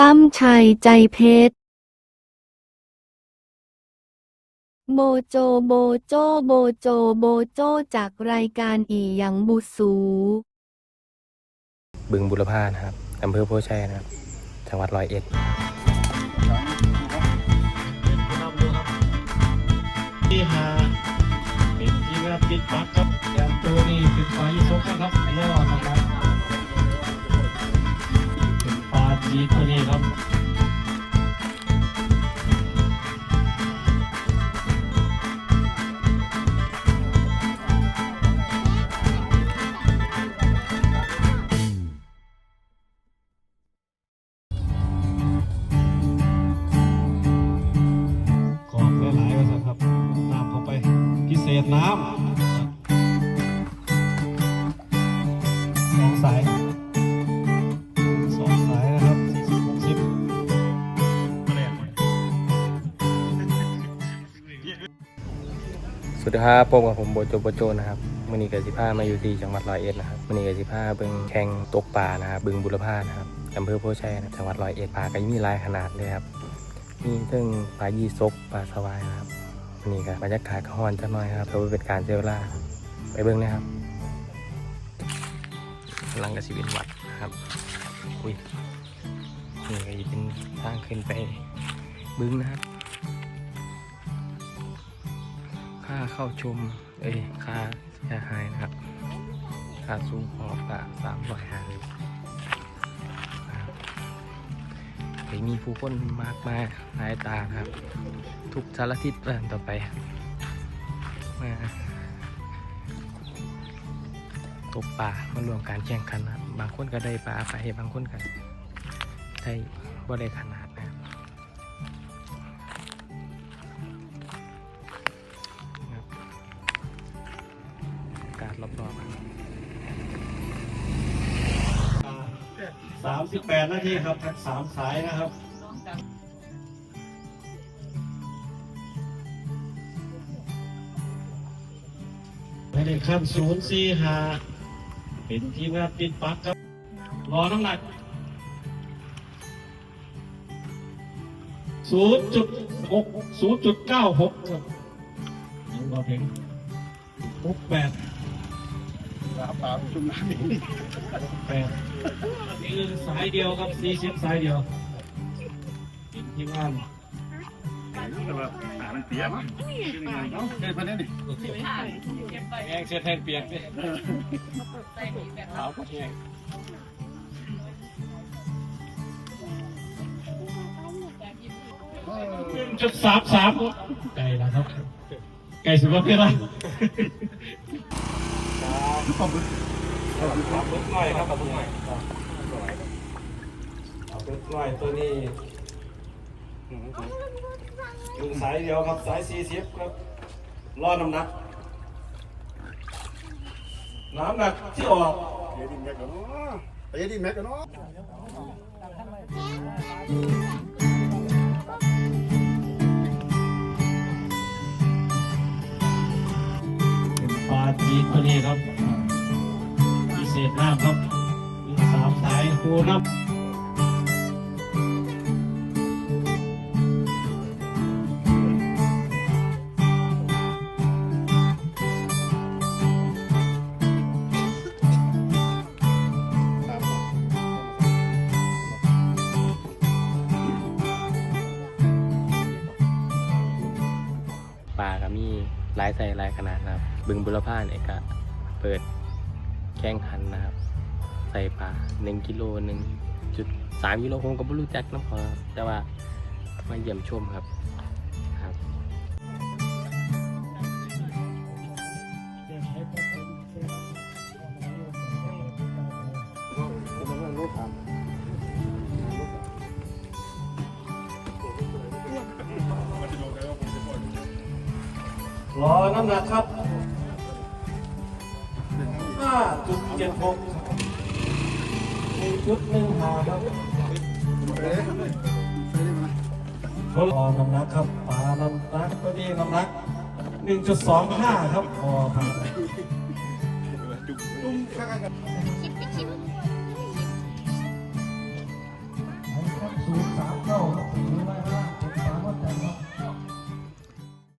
ตั้มชัยใจเพชรโมโจโมโจโมโจโมโจจากรายการอีหยังบุสู บึงบุรพานะครับอำเภอโพชัยนะครับ จังหวัดร้อยเอ็ด ที่หาเป็นที่ว่าปิดปักครับอย่างตัวนี้เป็นปลายี่สกนะครับ ปลาจีนตัวนี้ครับกรอบหลายๆก็สักครับน้ำเข้าไปพิเศษน้ำ สวัสดีครับพบกับผมโบโจโบโจนะครับมื่อนี้กสิผ้ามาอยู่ที่จังหวัดร้อยเอ็ดนะครับมื่อนี้กสิผ้าเบิ่งแข่งตกปลานะครับบึงบุรพานะครับอำเภอโพชัยนะจังหวัดร้อยเอ็ดปลาก็มีหลายขนาดเลยครับมีทั้งปลายี่สกปลาสวายนะครับวันนี้ก็บบรรยากาศก็ฮ้อนจังหน่อยครับเพื่อเป็นการเซลล่าไปเบิ่งนะครับกำลังกระสิเป็นวัดนะครับอุ้ยนี่ก็จะเป็นทางขึ้นไปบึงนะครับ เข้าชม เอ้ยค่าเสียหายนะครับค่าซุ้มหอบกะสามร้อยห้าสิบมีผู้คนมากมายหลายตานครับ ทุกสารทิศเปลี่ยนต่อไปมาตกป่ามารวมการแข่งขันนะครับบางคนก็ได้ปลาไปบางคนก็ได้บ่ได้ขนาด รอบๆสามสิบแปดนาทีครับทั้งสามสายนะครับไม่ได้ขั้นศูนย์สี่หาเป็นที่ว่าปิดปักครับ รอน้ำหนักศูนย์จุดหกศูนย์จุดเก้าหกครับยังรอเพียงหกแปด แปดนี่คือสายเดียวครับสี่สิบสายเดียวเป็นที่ว่านมันเปียกมั้งเคยพันนี่แห้งเสียแทนเปียกเลยขาวก็แห้งจุดสามสามไก่ล้วครับไก่สุดยอดเลยนะ ปลาบึกปลาบึกน้อยครับปลาบึกน้อยปลาบึกน้อยตัวนี้อยู่สายเดียวครับสายสี่สิบครับรอน้ำหนักน้ำหนักที่ออกเยดินแม็กกันเนาะเยดินแม็กกันเนาะ น้ำครับสามสายคูน้ำปลาก็มีหลายไซส์หลายขนาดนะครับ บึงบุรพาเนี่ยก็เปิด แข่งขันนะครับ ใส่ปลาหนึ่งกิโลหนึ่งจุดสามกิโลผมก็ไม่รู้จักนะพอแต่ว่ามาเยี่ยมชมครับครับรอน้ำหนักครับ ห้าจุดเจ็ดหกจุดหนึ่งห้าครับทดลองน้ำหนักครับปลาน้ำหนักก็ดีน้ำหนักหนึ่งจุดสองห้าครับพอผ่าน